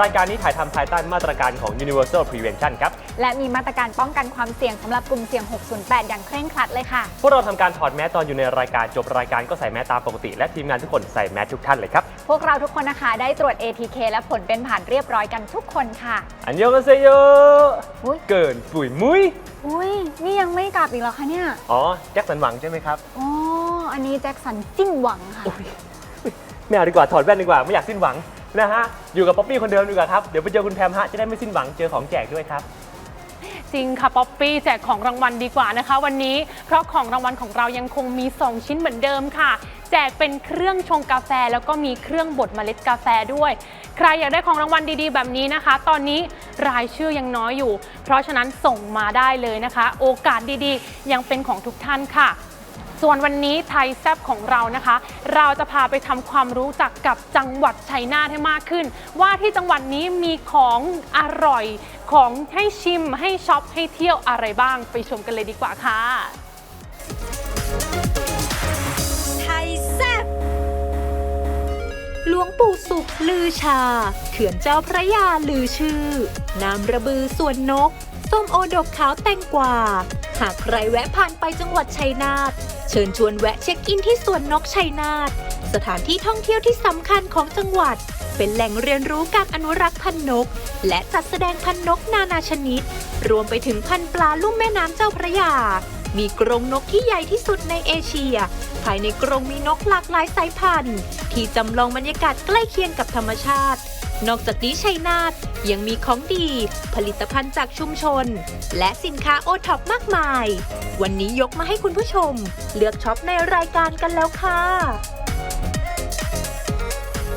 รายการนี้ถ่ายทำภายใต้มาตรการของ Universal Prevention ครับ และมีมาตรการป้องกันความเสี่ยงสำหรับกลุ่มเสี่ยง 608 อย่างเคร่งครัดเลยค่ะ พวกเราทำการถอดแมสตอนอยู่ในรายการจบรายการก็ใส่แมสตามปกติ และทีมงานทุกคนใส่แมสทุกท่านเลยครับ พวกเราทุกคนนะคะได้ตรวจ ATK และผลเป็นผ่านเรียบร้อยกันทุกคนค่ะ อันยองกาเซโยอุ๊ย เกินปุ๋ยมุ้ยอุ้ยนี่ยังไม่กลับอีกเหรอคะเนี่ยอ๋อแจ็คสันหวังใช่ไหมครับอ๋ออันนี้แจ็คสันจิ้นหวังค่ะ ไม่เอาดีกว่าถอดแว่นดีกว่าไม่อยากสิ้นหวัง นะฮะ อยู่กับป๊อปปี้คนเดิมดีกว่าครับ เดี๋ยวไปเจอคุณแพมฮะ จะได้ไม่สิ้นหวังเจอของแจกด้วยครับ จริงค่ะป๊อปปี้แจกของรางวัลดีกว่านะคะ วันนี้เพราะของรางวัลของเรายังคงมี 2 ชิ้นเหมือนเดิมค่ะ แจกเป็นเครื่องชงกาแฟ แล้วก็มีเครื่องบดเมล็ดกาแฟด้วย ใครอยากได้ของรางวัลดีๆ แบบนี้นะคะ ตอนนี้รายชื่อยังน้อยอยู่ เพราะฉะนั้นส่งมาได้เลยนะคะ โอกาสดีๆ ยังเป็นของทุกท่านค่ะ ส่วนวันนี้ไทยแซบของเรานะคะ เราจะพาไปทำความรู้จักกับจังหวัดชัยนาทให้มากขึ้น ว่าที่จังหวัดนี้มีของอร่อยของให้ชิมให้ช็อปให้เที่ยวอะไรบ้างไปชมกันเลยดีกว่าค่ะไทยแซบหลวงปู่สุขลือชา เขื่อนเจ้าพระยาลือชื่อ น้ำระบือส่วนนก ส้มโอดกขาวแตงกวา หากใครแวะผ่านไปจังหวัดชัยนาท เชิญชวนแวะเช็คอินที่สวนนกชัยนาท สถานที่ท่องเที่ยวที่สำคัญของจังหวัด เป็นแหล่งเรียนรู้การอนุรักษ์พันนก และจัดแสดงพันนกนานาชนิด รวมไปถึงพันปลาลุ่มแม่น้ำเจ้าพระยา มีกรงนกที่ใหญ่ที่สุดในเอเชีย ภายในกรงมีนกหลากหลายสายพันธุ์ ที่จำลองบรรยากาศใกล้เคียงกับธรรมชาติ นอกจากนี้ชัยนาทยังมีของดี ผลิตภัณฑ์จากชุมชน และสินค้าโอท็อปมากมาย วันนี้ยกมาให้คุณผู้ชม เลือกช็อปในรายการกันแล้วค่ะ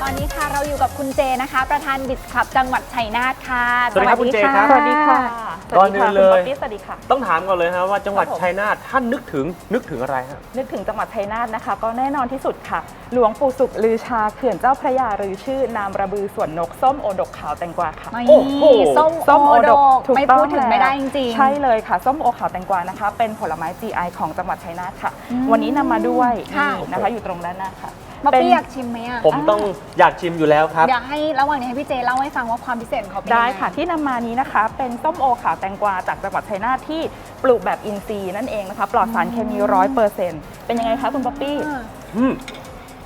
ตอนนี้ค่ะเราอยู่กับคุณเจนะคะ ประธานบิดคลับจังหวัดชัยนาทค่ะสวัสดีครับคุณเจครับ สวัสดีค่ะ ก่อนอื่นเลยสวัสดีค่ะคุณป๊อปปี้สวัสดีค่ะ ต้องถามก่อนเลยฮะว่าจังหวัดครับผม ชัยนาทท่านนึกถึงนึกถึงอะไรฮะ นึกถึงจังหวัดชัยนาทนะคะ ก็แน่นอนที่สุดค่ะ หลวงปู่สุขลือชาเขื่อนเจ้าพระยาหรือชื่อนามระบือสวนนกส้มโอดกขาวแตงกวาค่ะนี่โอ้โห ส้มส้มโอโอดดกกถูกไม่ต้องพูดถึงแล้วไม่ได้จริงๆ ใช่เลยค่ะ ส้มโอขาวแตงกวานะคะ เป็นผลไม้ GI ของจังหวัดชัยนาทค่ะ อืมวันนี้นำมาด้วยค่ะ นี่นะคะอยู่ตรงด้านหน้าค่ะ มาเป็นพี่อยากชิมไหมอะผมต้องอยากชิมอยู่แล้วครับเดี๋ยวให้ระหว่างนี้ให้พี่เจเล่าให้ฟังว่าความพิเศษของเขาเป็นยังได้ไงค่ะที่นำมานี้นะคะ เป็นส้มโอขาวแตงกวาจากจังหวัดชัยนาทที่ปลูกแบบอินทรีย์นั่นเองนะคะ ปลอดสารเคมีร้อยเปอร์เซ็นต์เป็นยังไงคะคุณป๊อปปี้ อ่าอืม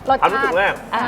รสความรู้ชาสึติกแรกอ่า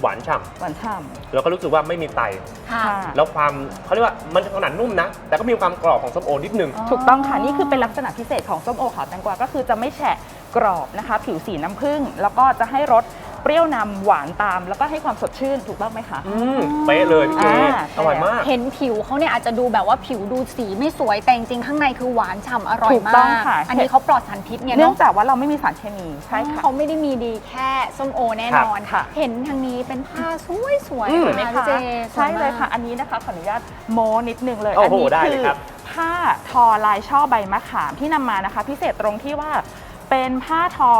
หวานฉ่หวานฉ่ำแล้วก็รู้สึกว่าไม่มีไตำค่ะ ค่ะ แล้วความเขาเรียกว่ามันขนาดนุ่มนะ แต่ก็มีความกรอบของส้มโอนิดนึง ถูกต้องค่ะ นี่คือเป็นลักษณะพิเศษของส้มโอขาวแตงกวาก็คือจะไม่แฉะกรอบนะคะ ผิวสีน้ำผึ้งแล้วก็จะให้รส เปรี้ยวนำหวานตาม แล้วก็ให้ความสดชื่นถูกต้องไหมคะ อืมเป๊ะเลยพี่เจอ่า อร่อยมาก เห็นผิวเขาเนี่ยอาจจะดูแบบว่าผิวดูสีไม่สวยแต่จริงๆข้างในคือหวานฉ่ำอร่อยถูกมาต้องกค่ะ อันนี้เขาปลอดสารพิษไงเนื่องเนาะจากว่าเราไม่มีสารเคมีใช่ค่ะ เขาไม่ได้มีดีแค่ส้มโอแน่นอนค่ะ เห็นทางนี้เป็นผ้าสวยๆสวยอืมๆไหมนะคะพี่เจใช่เลยค่ะสวมากอันนี้นะคะขออนุญาตโมนิดนึงเลย โอ้โหนี้ได้คืเลยครับ ผ้าทอลายช่อใบมะขามที่นำมานะคะ พิเศษตรงที่ว่า เป็นผ้าทอ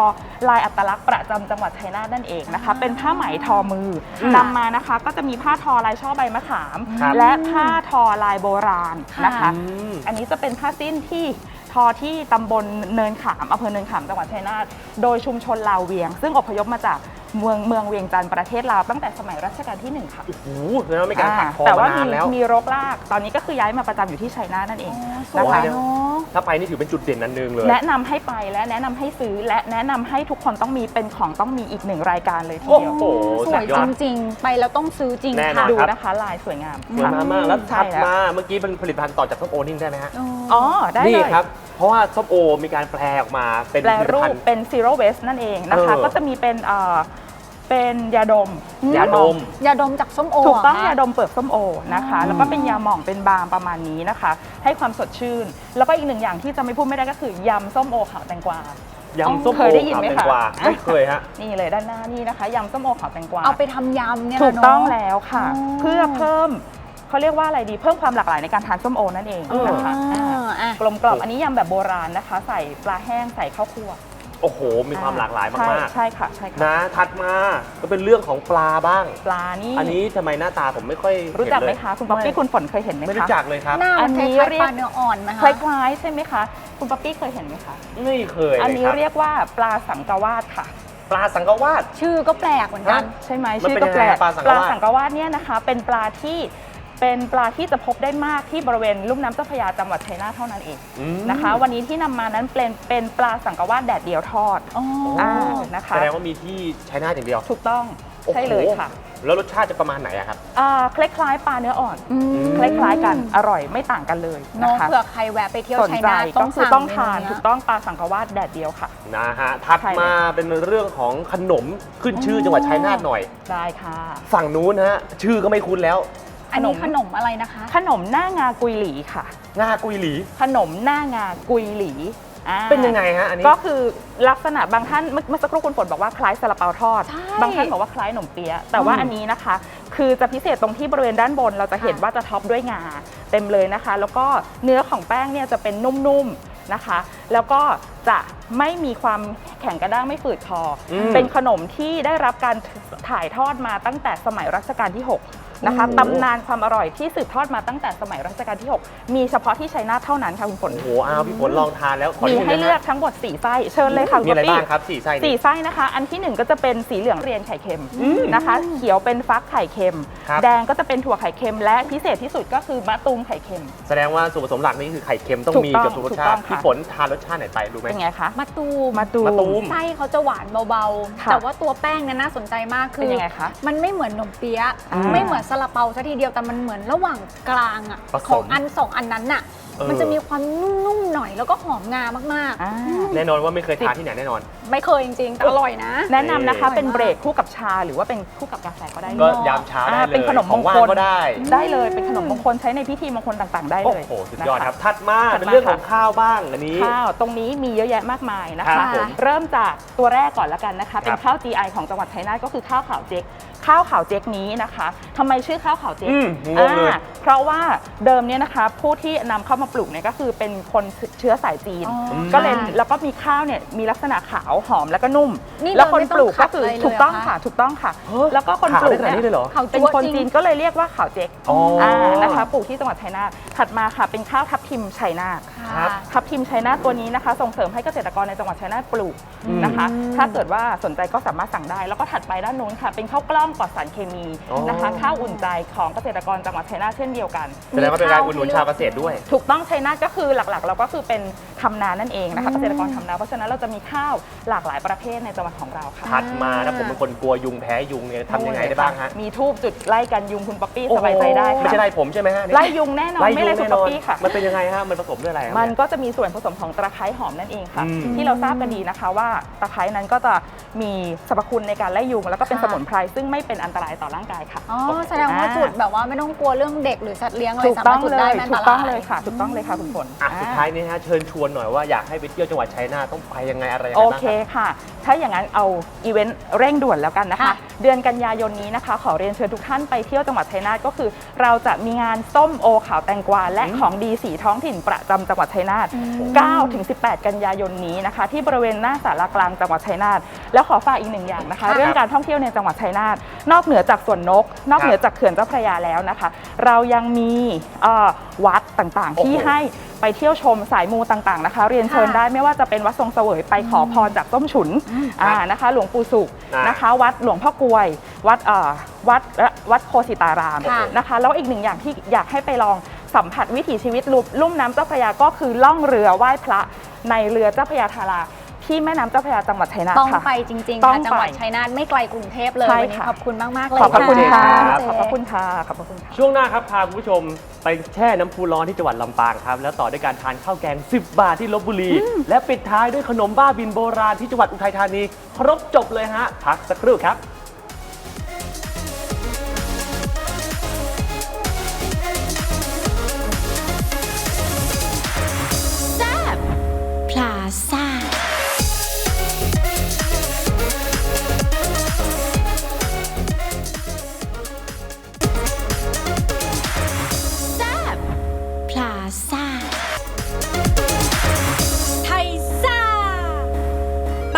ลายอัตลักษณ์ประจำจังหวัดชัยนาทนั่นเองนะคะ เป็นผ้าไหมทอมืออมนำมานะคะ ก็จะมีผ้าทอลายช่อใบมะขาม ครับและผ้าทอลายโบราณนะคะ อืม อันนี้จะเป็นผ้าสิ้นที่ทอที่ตำบลเนินขามอำเภอเนินขามจังหวัดชัยนาทโดยชุมชนลาวเวียง ซึ่งอพยพมาจากเมืองเมืองเวียงจันทร์ประเทศลาวตั้งแต่สมัยรัชกาลที่หนึ่งค่ะ โอ้โหแล้วไม่การถักทอแต่มาว่ามีนานแล้ว มีรกราก ตอนนี้ก็คือย้ายมาประจำอยู่ที่ชัยนาทนั่นเองสนะวคะยเนาะ ถ้าไปนี่ถือเป็นจุดเด่นอันหนึงเลย แนะนำให้ไปและแนะนำให้ซื้อและแนะนำให้ทุกคนต้องมีเป็นของต้องมีอีกหนึ่งรายการเลยทีโอ้เดียวโหสสุวยดยอจดริงๆ ไปแล้วต้องซื้อจริงแน่นอค่ะ น ดูครับ นะคะลายสวยงามสวยมากมากแล้วใช่ถัดแล้ว มาเมื่อกี้เป็นผลิตภัณฑ์ต่อจากส้มโอนิ่งได้ไหมฮะ อ๋อ ได้นี่เลย ครับ เพราะว่าส้มโอมีการแปลออกมาเป็นแปลผลิตรูภัปณฑ์ เป็น zero waste นั่นเองนะคะ เออก็จะมีเป็นเอ่อ เป็นยาดมยาดม ยาดมจากส้มโอถูกต้องเหรคะยาดมเปลือกส้มโอนะคะอ๋อแล้วก็เป็นยาหม่องเป็นบาล์มประมาณนี้นะคะ ให้ความสดชื่น แล้วก็อีกหนึ่งอย่างที่จะไม่พูดไม่ได้ก็คือยำส้มโอขาวแตงกวา ยำส้มเคโอยได้ยินขาวไหมแตงคะ กวาไม่เคยฮะ นี่เลยด้านหน้านี่นะคะยำส้มโอขาวแตงกวา เอาไปทำยำเนี่ยถูกนะเนะต้องแล้วค่ะ อ๋อ เพื่อเพิ่มเขาเรียกว่าอะไรดี เพิ่มความหลากหลายในการทานส้มโอนั่นเองเออนะคะอ่าอ่าอะ กลมกล่อมอันนี้ยำแบบโบราณนะคะ ใส่ปลาแห้งใส่ข้าวคั่ว โอ้โห มีความหลากหลายใช่มากใช่ค่ะใช่ค่ะๆนะถัดมาก็เป็นเรื่องของปลาบ้าง ปลานี่อันนี้ทำไมหน้าตาผมไม่ค่อยรู้จักไหมเนเลยคะคุณป๊อปปี้คุณฝนเคยเห็นไหมไม่คะรู้จักเลยครับ หน้าอัมันนคนี้ล้ายเรีๆยปกลาเนื้ออ่อนไหมคคะล้ายๆใช่ไหมคะ คุณป๊อปปี้เคยเห็นไหมคะไม่เคยอันนี้ลครับเรียกว่าปลาสังกวาดค่ะ ปลาสังกวาดชื่อก็แปลกเหมือนกันฮะใช่ไหมมันชื่อเป็นก็ยังแปไงลกอะปลาสังกวาดสังกวาดเนี่ยนะคะ เป็นปลาที่ เป็นปลาที่จะพบได้มากที่บริเวณลุ่มน้ำเจ้าพระยาจังหวัดชัยนาทเท่านั้นเองอืมนะคะ วันนี้ที่นำมานั้นเป็นเป็นปลาสังกะวาดแดดเดียวทอดอ๋อออ่านะคะ แสดงว่ามีที่ชัยนาทอย่างเดียวถูกต้องใช่เลยค่ะโอ้โหแล้วรสชาติจะประมาณไหนอะครับ อ่าคล้ายๆปลาเนื้ออ่อน อืมคล้ายๆกันอร่อยไม่ต่างกันเลยน้นะองคะเผื่อใครแวะไปเที่ยวสนชัยใจนาทก็คือต้องทานเมถูกต้องปลาสังกะวาดแดดเดียวค่ะ นะฮะ ถัดใช่เลย มาเป็นเรื่องของขนมขึ้นชื่อจังหวัดชัยนาทหน่อย ได้ค่ะ ฝั่งนู้นฮะ ชื่อก็ไม่คุ้นแล้ว อันนี้ขขนนมมอะไรนะคะ ขนมหน้างากุยหลีค่ะ งากุยหลี ขนมหน้างากุยหลีอ่าเป็นยังไงฮะอันนี้ ก็คือลักษณะบางท่านเมื่อเมื่อสักครู่คุณฝนบอกว่าคล้ายซาลาเปาทอด ใช่บางท่านบอกว่าคล้ายขนมเปี๊ยะแต่ว่าอืมอันนี้นะคะ คือจะพิเศษตรงที่บริเวณด้านบน เราจะเห็นค่ะว่าจะท็อปด้วยงาเต็มเลยนะคะ แล้วก็เนื้อของแป้งเนี่ยจะเป็นนุ่มๆนะคะ แล้วก็จะไม่มีความแข็งกระด้างไม่ฝืดคออม เป็นขนมที่ได้รับการถ่ายทอดมาตั้งแต่สมัยรัชกาลที่ 6 นะคะโอ้โหตำนานความอร่อยที่สืบทอดมาตั้งแต่สมัยรัชกาลที่ 6 มีเฉพาะที่ชัยนาทเท่านั้นค่ะคุณฝน โอ้โหอ้าวพี่ฝนลองทานแล้วขอมีนิดนึงให้นะเลือกฮะทั้งหมด4ไส้เชิญเลยค่ะคุณมีอะไรป๊บ้าปี้งครับสี่ไส้สี่นี้ไส้นะคะ อันที่หนึ่งก็จะเป็นสีเหลืองเรียนไข่เค็มนะคะ เขียวเป็นฟักไข่เค็ม ครับแดงก็จะเป็นถั่วไข่เค็ม และพิเศษที่สุดก็คือมะตูมไข่เค็ม แสดงว่าส่วนผสมหลักนี่คือไข่เค็มต้องถูกมีต้องกับทุกรสถูกชาต้อติงค่ะ พี่ฝนทานรสชาติไหนไปรู้ไหมเป็นไงคะ มะตูมมะตูม มะตูม ไส้เขาจะหวานเบาๆ ค่ะแต่ว่าตัวแป้งเนี่ยน่าสนใจมากคืเป็นอยังไงคะมันไม่เหมือนขนมเปี๊ยะ อ่าไม่เหมือนซาลาเปาซะทีเดียวแต่มันเหมือนระหว่างกลางอะผสม ของอันสองอันนั้นน่ะเออ มันจะมีความนุ่มๆหน่อยแล้วก็หอมงามากอ่าแน่นอนว่าไม่เคยทานที่ไหนแน่นอน ๆ ไม่เคยจริงๆแต่อร่อยนะ แนะนำนะคะอร่อยมากเป็นเบรกคู่กับชาหรือว่าเป็นคู่กับกาแฟก็ได้ก็เลยยามเช้าได้อ่าเลยเป็นขนมของว่างมงคลก็ได้ ได้เลยเป็นขนมมงคลใช้ในพิธีมงคลต่างๆ ได้โอ้เลยโห สุดยอดนะะ ครับ ถัดมาถัดมา เป็นเรื่องของค่ะข้าวบ้างอันนี้ ข้าวตรงนี้มีเยอะแยะมากมายนะครัคะ บผมเริ่มจากตัวแรกก่อนละกันนะคะ เป็นครับข้าว GI ของจังหวัดชัยนาทก็คือข้าวขาวเจ๊กข้าวขาวเจ๊กนี้นะคะทำไมชื่อข้าวขาวเจ๊กอืมงงเลย อ่าเพราะว่าเดิมเนี่ยนะคะ ผู้ที่นำเข้ามาปลูกเนี่ยก็คือเป็นคนเชื้อสายจีน อ๋อก็เลยค่ะแล้วก็มีข้าวเนี่ยมีลักษณะขาวหอมแล้วก็นุ่ม นี่แล้วคนเราไม่ต้องปลูกก็คือขัดอะไรเลยถูกต้องเหรอคะค่ะ ถูกต้องค่ะ เฮ้ยแล้วก็คนขาวปลูได้กขนาดนี้เลยเหรอเขาเป็นจั๊วคนจริง จีนก็เลยเรียกว่าขาวเจ๊กอ๋ออ่านะคะปลูกที่จังหวัดชัยนาทถัดมาค่ะเป็นข้าวทับทิมชัยนาท ครับทับทิมชัยนาทตัวนี้นะคะ ส่งเสริมให้เกษตรกรในจังหวัดชัยนาทปลูกอืมนะคะ ถ้าเกิดว่าสนใจก็สามารถสั่งได้ แล้วก็ถัดไปด้านโน้นค่ะ เป็นข้าวกล้องปลอดสารเคมีอ๋อ นะคะ ข้าวอุ่นใจของเกษตรกรจังหวัดชัยนาทเช่นเดียวกันแสดงว่าเป็นการอุดหนุนชาวเกษตรด้วย ถูกต้องชัยนาทก็คือหลักๆ เราก็คือเป็น ทำนานั่นเองนะคะเกษตรกรทำนา เพราะฉะนั้นเราจะมีข้าวหลากหลายประเภทในจังหวัดของเราค่ะ ถัดมาถ้าผมเป็นคนกลัวยุงแพ้ยุงเนี่ยทำยังไงได้บ้างฮะมีทูบจุดไล่กันยุงคุณป๊อปปี้สบายใจได้ไม่ค่ะใช่ไล่ผมใช่ไหมฮะไล่ยุงแน่นอนไล่ไม่ยุงไล่คุณแน่นป๊ออปนปี้ค่ะ มันเป็นยังไงฮะมันผสมด้วยอะไรครับมันเย ก็จะมีส่วนผสมของตะไคร้หอมนั่นเองค่ะ อืมที่เราทราบกันดีนะคะว่าตะไคร้นั้นก็จะมีสรรพคุณในการไล่ยุง แล้วก็เป็นค่ะสมุนไพรซึ่งไม่เป็นอันตรายต่อร่างกายค่ะ อ๋อแสดงว่าจุดแบบว่าไม่ต้องกลัวเรื่องเด็กหรือสัตว์เลี้ยงอะไรถูกสาต้มาอรงถจุดเลได้ยไม่อันถูตกต้องรายเลยค่ะ ถูกต้องเลยค่ะคุณฝน อะสุดท้ายอ่นี้ฮะเชิญชวนหน่อยว่าอยากให้ไปเที่ยวจังหวัดชัยนาทต้องไปยังไงอะไรยังโอไงบ้างเคครับ ค่ะ ถ้าอย่างนั้นเอาอีเวนต์เร่งด่วนแล้วกันนะคะ ค่ะ เดือนกันยายนนี้นะคะ ขอเรียนเชิญทุกท่านไปเที่ยวจังหวัดชัยนาทก็คือ เราจะมีงานส้มโอขาวแตงกวา และอืมของดีสีท้องถิ่นประจำจังหวัดชัยนาท9ถึง18 กันยายนนี้นะคะ ที่บริเวณหน้าสารากลางจังหวัดชัยนาทแล้วขอฝากอีกหนึ่งอย่างนะคะค่ะเรื่องการท่องเที่ยวในจังหวัดชัยนาทนอกเหนือจากสวนนก นอกเหนือจากเขื่อนเจ้าพระยาแล้วนะคะ เรายังมีเอ่อวัดต่างๆ ที่โอ้โห ให้ ไปเที่ยวชมสายมูต่างๆนะคะ เรียนเชิญค่ะได้ไม่ว่าจะเป็นวัดทรงเสวยไปขอพรจากต้มฉุนอ่านะคะ หลวงปู่สุขอ่านนะคะ วัดหลวงพ่อกลวย วัดเอ่อวัดวัดโคสิตารามค่ะนะคะ แล้วอีกหนึ่งอย่างที่อยากให้ไปลองสัมผัสวิถีชีวิตลุ่มลุ่มน้ำเจ้าพระยาก็คือล่องเรือไหว้พระในเรือเจ้าพระยาธารา ที่แม่น้ำเจ้าพระยาจังหวัดชัยนาทต้องค่ะ ไปจริงๆต้อค่ะงจังหวัดไปชัยนาทไม่ไกลกรุงเทพเลยใช่วันนี้ค่ะ ขอบคุณมากๆเลยขอบพระคุณค่ะเจ๊ขอบพระคุณค่ะ ขอบพระคุณค่ะ ช่วงหน้าครับพาคุณผู้ชมไปแช่น้ำพุร้อนที่จังหวัดลำปางครับ แล้วต่อด้วยการทานข้าวแกง 10 บาทที่ลบบุรี และปิดท้ายด้วยขนมบ้าบินโบราณที่จังหวัดอุทัยธานี ครบจบเลยฮะ พักสักครู่ครับ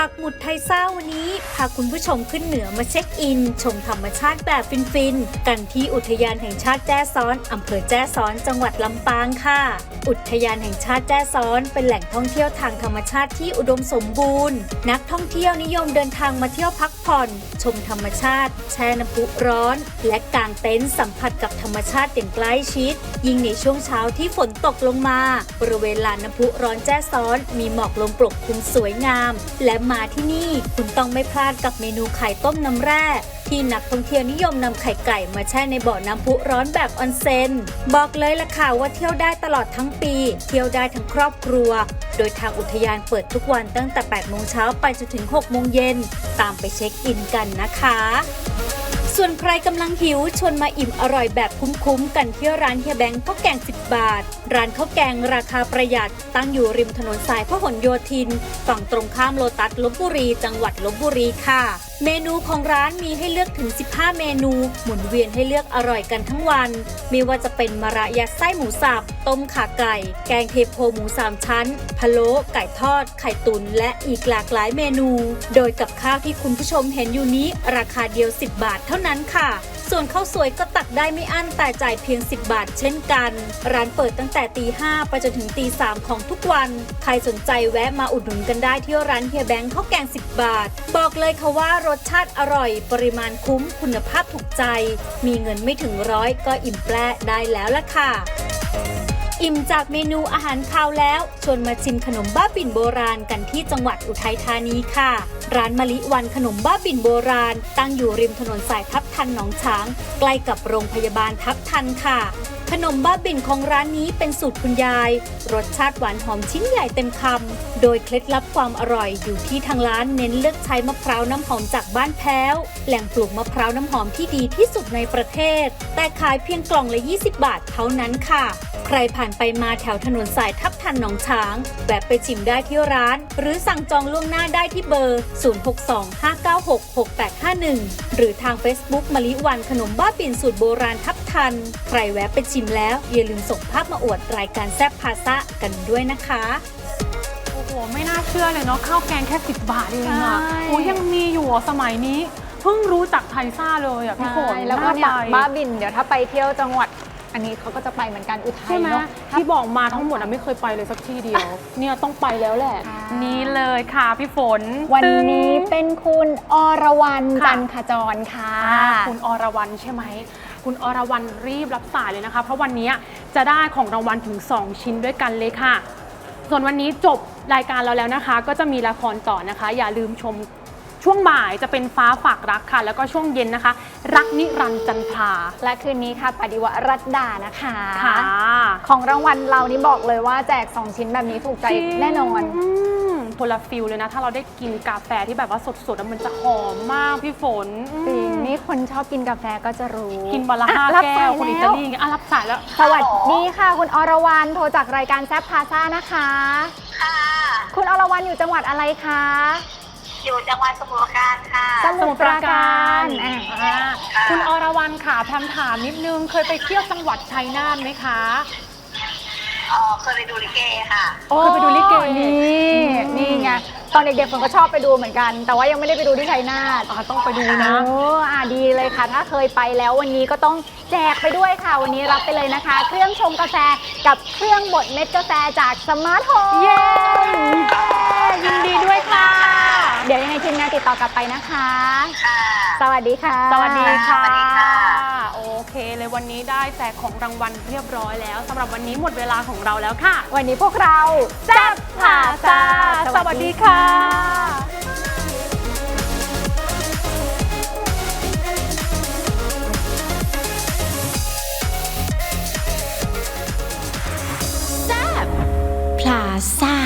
ปักหมุดดไทยซ่าวันนี้ พาคุณผู้ชมขึ้นเหนือมาเช็คอิน ชมธรรมชาติแบบฟินๆ กันที่อุทยานแห่งชาติแจ้ซ้อนอำเภอแจ้ซ้อนจังหวัดลำปางค่ะ อุทยานแห่งชาติแจ้ซ้อนเป็นแหล่งท่องเที่ยวทางธรรมชาติที่อุดมสมบูรณ์ นักท่องเที่ยวนิยมเดินทางมาเที่ยวพักผ่อน ชมธรรมชาติ แช่น้ำพุร้อน และกางเต็นท์สัมผัสกับธรรมชาติอย่างใกล้ชิด ยิ่งในช่วงเช้าที่ฝนตกลงมา บริเวณลานน้ำพุร้อนแจ้ซ้อน มีหมอกลงปกคลุมสวยงาม และมาที่นี่ คุณต้องไม่พลาดกับเมนูไข่ต้มน้ำแร่ที่นักท่องเที่ยวนิยมนำไข่ไก่มาแช่ในบ่อน้ำพุร้อนแบบออนเซนบอกเลยล่ะค่ะว่าเที่ยวได้ตลอดทั้งปี เที่ยวได้ทั้งครอบครัว โดยทางอุทยานเปิดทุกวันตั้งแต่ 8 โมงเช้าไปจนถึง 6 โมงเย็น ตามไปเช็คอินกันนะคะ ส่วนใครกำลังหิวชวนมาอิ่มอร่อยแบบคุ้มๆกันที่ร้านเฮียแบงข้าวแกง 10 บาท ร้านข้าวแกงราคาประหยัด ตั้งอยู่ริมถนนสายพหลโยธิน ฝั่งตรงข้ามโลตัสลบบุรี จังหวัดลบบุรีค่ะ เมนูของร้านมีให้เลือกถึง 15 เมนู หมุนเวียนให้เลือกอร่อยกันทั้งวัน ไม่ว่าจะเป็นมะระยัดไส้หมูสับต้มขาไก่ แกงเทโพหมูสามชั้นพะโล้ไก่ทอด ไข่ตุนและอีกหลากหลายเมนู โดยกับข้าวที่คุณผู้ชมเห็นอยู่นี้ ราคาเดียว 10 บาทเท่านั้นค่ะ ส่วนข้าวสวยก็ตักได้ไม่อั้นแต่จ่ายเพียง 10 บาทเช่นกัน ร้านเปิดตั้งแต่ตีห้าไปจนถึงตีสามของทุกวัน ใครสนใจแวะมาอุดหนุนกันได้ที่ร้านเฮียแบงค์ข้าวแกง 10 บาท บอกเลยค่ะว่ารสชาติอร่อย ปริมาณคุ้มคุณภาพถูกใจ มีเงินไม่ถึงร้อยก็อิ่มแปรได้แล้วล่ะค่ะ อิ่มจากเมนูอาหารคาวแล้ว ชวนมาชิมขนมบ้าบิ่นโบราณกันที่จังหวัดอุทัยธานีค่ะ ร้านมะลิวันขนมบ้าบิ่นโบราณ ตั้งอยู่ริมถนนสายทับทันหนองช้าง ใกล้กับโรงพยาบาลทับทันค่ะ ขนมบ้าบิ่นของร้านนี้เป็นสูตรคุณยาย รสชาติหวานหอมชิ้นใหญ่เต็มคำโดยเคล็ดลับความอร่อยอยู่ที่ทางร้านเน้นเลือกใช้มะพร้าวน้ำหอมจากบ้านแพ้ว แหล่งปลูกมะพร้าวน้ำหอมที่ดีที่สุดในประเทศ แต่ขายเพียงกล่องละ 20 บาทเท่านั้นค่ะ รผ่านไปมาแถวถนนสายทับทันหนองช้าง แวะไปชิมได้ที่ร้าน หรือสั่งจองล่วงหน้าได้ที่เบอร์ 0625966851 หรือทาง Facebook มะลิวันขนมบ้าปิ่นสูตรโบราณทับทัน ใครแวะไปชิมแล้วอย่าลืมส่งภาพมาอวดรายการแซบพาซะกันด้วยนะคะโอ้โหไม่น่าเชื่อเลยเนาะข้าวแกงแค่ 10 บาทเองอะใช่ โอ้ยังมีอยู่อะสมัยนี้เพิ่งรู้จักไทยซ่าเลยอะพี่ฝนใช่แล้วก็เนี่ยาไป บ้าบินเดี๋ยวถ้าไปเที่ยวจังหวัด อันนี้เขาก็จะไปเหมือนกันอุทัใช่ยไหมเนาะ ที่บอกมาทั้งหมดอะไม่เคยไปเลยสักที่เดียว เนี่ยต้องไปแล้วแหละค่ะนี่เลยค่ะพี่ฝนวันตึ้งนี้เป็นคุณอรวรรณค่ะ จันขจรค่ะ อ่าคุณอรวรรณใช่ไหม คุณอรวรรณรีบรับสายเลยนะคะ เพราะวันนี้จะได้ของรางวัลถึง 2 ชิ้นด้วยกันเลยค่ะ ส่วนวันนี้จบรายการเราแล้วนะคะ ก็จะมีละครต่อนะคะ อย่าลืมชม ช่วงบ่ายจะเป็นฟ้าฝากรักค่ะ แล้วก็ช่วงเย็นนะคะ รักนิรันดร์จันทรา และคืนนี้ค่ะปฏิวัติรัตดานะคะ ค่ะของรางวัลเรานี่บอกเลยว่าแจก 2 ชิ้นแบบนี้ถูกใจจริง แน่นอนมคนละฟิลเลยนะ ถ้าเราได้กินกาแฟที่แบบว่าสดๆแล้วมันจะหอมมากพี่ฝนอืมจริง นี่คนชอบกินกาแฟก็จะรู้กินวันละอ่ห้ารับแก้สาวยคนอิแล้ตาลีอย่างเงี้ยอะรับสายแล้ว สวัสดีค่ะ คุณอรวรรณโทรจากรายการแซฟพาซ่านะคะ ค่ะ คุณอรวรรณอยู่จังหวัดอะไรคะ อยู่จังหวัดสมุทรปราการค่ะ สมุทรปราการอ่าอะคุณอรวรรณค่ะแพมถามนิดนึง เคยไปเที่ยวจังหวัดชัยนาทไหมคะ อ๋อเคยไปดูลิเกค่ะ เคยไปดูลิเก นี่นี่ไงตอนเด็กๆผมก็ชอบไปดูเหมือนกัน แต่ว่ายังไม่ได้ไปดูที่ชัยนาทอ่าต้องไปดูนะ โอ้อะดีเลยค่ะ ถ้าเคยไปแล้ววันนี้ก็ต้องแจกไปด้วยค่ะ วันนี้รับไปเลยนะคะ เครื่องชงกาแฟกับเครื่องบดเม็ดกาแฟจากสมาร์ทโฮมเย้ยินดีด้วยค่ะ เดี๋ยวยังไงทีมงานติดต่อกลับไปนะคะ ค่ะ สวัสดีค่ะ สวัสดีค่ะ สวัสดีค่ะ โอเคเลยวันนี้ได้แจกของรางวัลเรียบร้อยแล้วสำหรับวันนี้หมดเวลาของเราแล้วค่ะ วันนี้พวกเราแซ่บพาซาสวัสดีค่ะพลาซ่า